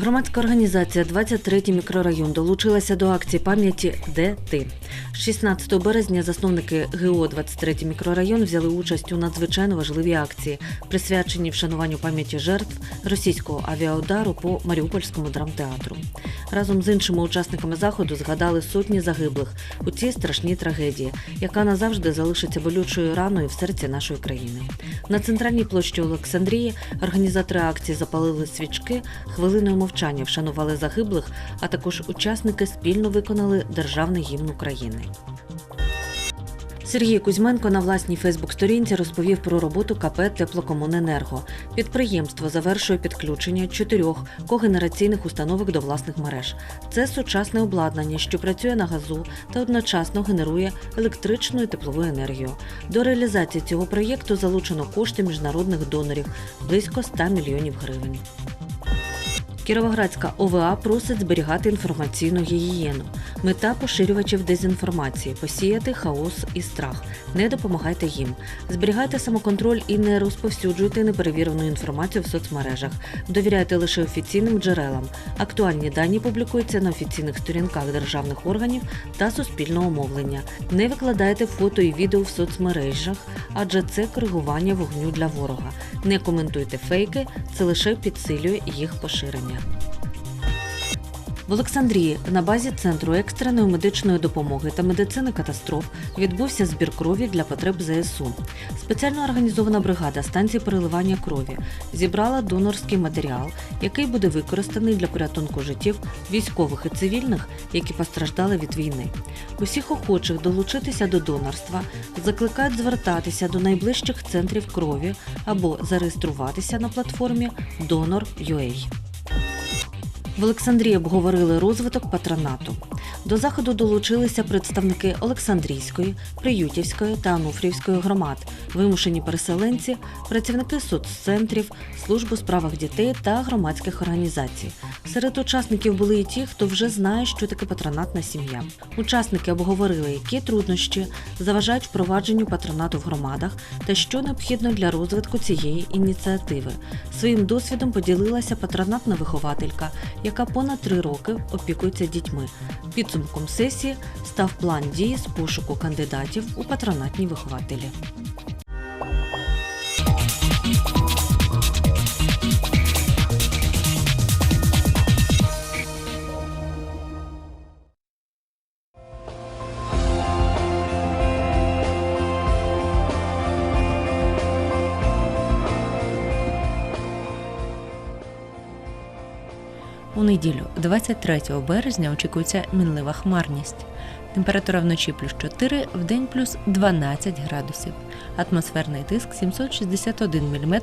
Громадська організація «23 мікрорайон долучилася до акції пам'яті Де ти. 16 березня засновники ГО «23 мікрорайон взяли участь у надзвичайно важливій акції, присвяченій вшануванню пам'яті жертв російського авіаудару по Маріупольському драмтеатру. Разом з іншими учасниками заходу згадали сотні загиблих у цій страшній трагедії, яка назавжди залишиться болючою раною в серці нашої країни. На центральній площі Олександрії організатори акції запалили свічки, хвилиною мовчання вшанували загиблих, а також учасники спільно виконали державний гімн України. Сергій Кузьменко на власній Фейсбук-сторінці розповів про роботу КП Теплокомуненерго. Підприємство завершує підключення чотирьох когенераційних установок до власних мереж. Це сучасне обладнання, що працює на газу та одночасно генерує електричну і теплову енергію. До реалізації цього проєкту залучено кошти міжнародних донорів близько 100 мільйонів гривень. Кіровоградська ОВА просить зберігати інформаційну гігієну. Мета поширювачів дезінформації посіяти хаос і страх. Не допомагайте їм. Зберігайте самоконтроль і не розповсюджуйте неперевірену інформацію в соцмережах. Довіряйте лише офіційним джерелам. Актуальні дані публікуються на офіційних сторінках державних органів та суспільного мовлення. Не викладайте фото і відео в соцмережах, адже це коригування вогню для ворога. Не коментуйте фейки, це лише підсилює їх поширення. В Олександрії на базі центру екстреної медичної допомоги та медицини катастроф відбувся збір крові для потреб ЗСУ. Спеціально організована бригада станції переливання крові зібрала донорський матеріал, який буде використаний для порятунку життів військових і цивільних, які постраждали від війни. Усіх охочих долучитися до донорства закликають звертатися до найближчих центрів крові або зареєструватися на платформі Donor.ua. В Олександрії обговорили розвиток патронату. До заходу долучилися представники Олександрійської, Приютівської та Ануфрівської громад, вимушені переселенці, працівники соццентрів, служб у справах дітей та громадських організацій. Серед учасників були і ті, хто вже знає, що таке патронатна сім'я. Учасники обговорили, які труднощі заважають впровадженню патронату в громадах та що необхідно для розвитку цієї ініціативи. Своїм досвідом поділилася патронатна вихователька, яка понад три роки опікується дітьми. Підсумком сесії став план дії з пошуку кандидатів у патронатні вихователі. У неділю, 23 березня, очікується мінлива хмарність. Температура вночі плюс 4, день плюс 12 градусів. Атмосферний тиск 761 мм